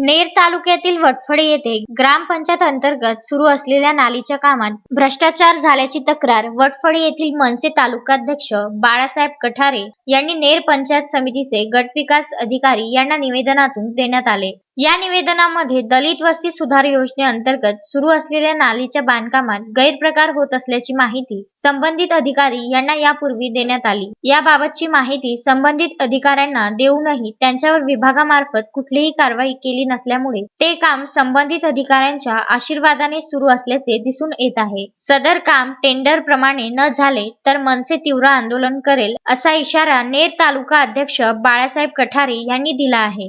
नेर तालुक्यातील वटफळे येथे ग्रामपंचायत अंतर्गत सुरू असलेल्या नालीच्या कामात भ्रष्टाचार झाल्याची तक्रार वटफळे येथील मनसे तालुकाध्यक्ष बाळासाहेब कठारे यांनी नेर पंचायत समितीचे गटविकास अधिकारी यांना निवेदनातून देण्यात आले. या निवेदनामध्ये दलित वस्ती सुधार योजनेअंतर्गत सुरू असलेल्या नालीच्या बांधकामात गैरप्रकार होत असल्याची माहिती संबंधित अधिकारी यांना यापूर्वी देण्यात आली. याबाबतची माहिती संबंधित अधिकाऱ्यांना देऊनही त्यांच्यावर विभागामार्फत कुठलीही कारवाई केली नसल्यामुळे ते काम संबंधित अधिकाऱ्यांच्या आशीर्वादाने सुरू असल्याचे दिसून येत आहे. सदर काम टेंडर प्रमाणे न झाले तर मनसे तीव्र आंदोलन करेल असा इशारा नेर तालुका अध्यक्ष बाळासाहेब कठारे यांनी दिला आहे.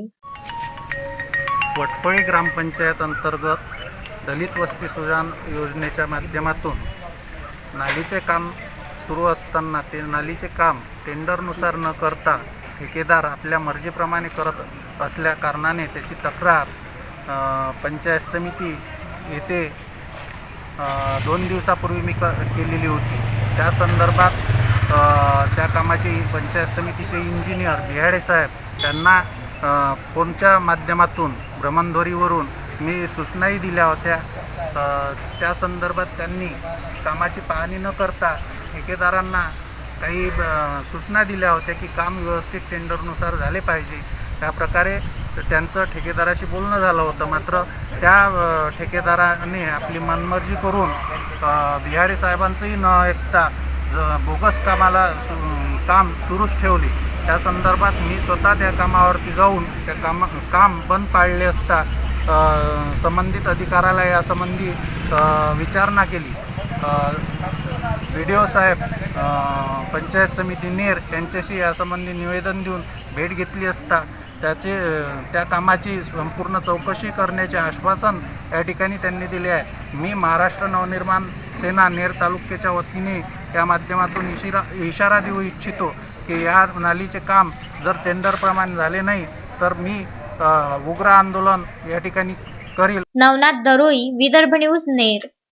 वटपळी ग्रामपंचायत अंतर्गत दलित वस्ती सुजान योजनेच्या माध्यमातून नालीचे काम सुरू असताना ते नालीचे काम टेंडरनुसार न करता ठेकेदार आपल्या मर्जीप्रमाणे करत असल्या कारणाने त्याची तक्रार पंचायत समिती येथे दोन दिवसापूर्वी मी क केलेली होती. त्या संदर्भात त्या कामाची पंचायत समितीचे इंजिनियर बिहाडे साहेब त्यांना फोनच्या माध्यमातून भ्रमणध्वरीवरून मी सूचनाही दिल्या होत्या. त्या संदर्भात त्यांनी कामाची पाहणी न करता ठेकेदारांना काही सूचना दिल्या होत्या की काम व्यवस्थित टेंडरनुसार झाले पाहिजे. त्याप्रकारे त्यांचं ठेकेदाराशी बोलणं झालं होतं. मात्र त्या ठेकेदाराने आपली मनमर्जी करून बिहाडे साहेबांचंही न ऐकता ज- बोगस कामाला सु काम सुरूच ठेवले. त्या संदर्भात मी स्वतः त्या कामावरती जाऊन त्या कामा काम बंद पाळले असता संबंधित अधिकाऱ्याला यासंबंधी विचारणा केली. बी डी ओ साहेब पंचायत समिती नेर यांच्याशी यासंबंधी निवेदन देऊन भेट घेतली असता त्याचे त्या कामाची संपूर्ण चौकशी करण्याचे आश्वासन या ठिकाणी त्यांनी दिले आहे. मी महाराष्ट्र नवनिर्माण सेना नेर तालुक्याच्या वतीने या माध्यमातून इशिरा इशारा देऊ इच्छितो. की या नालीचे काम जर टेंडरप्रमाणे झाले नाही तर मी उग्र आंदोलन या ठिकाणी करील. नवनाथ दरोई विदर्भ न्यूज नेर.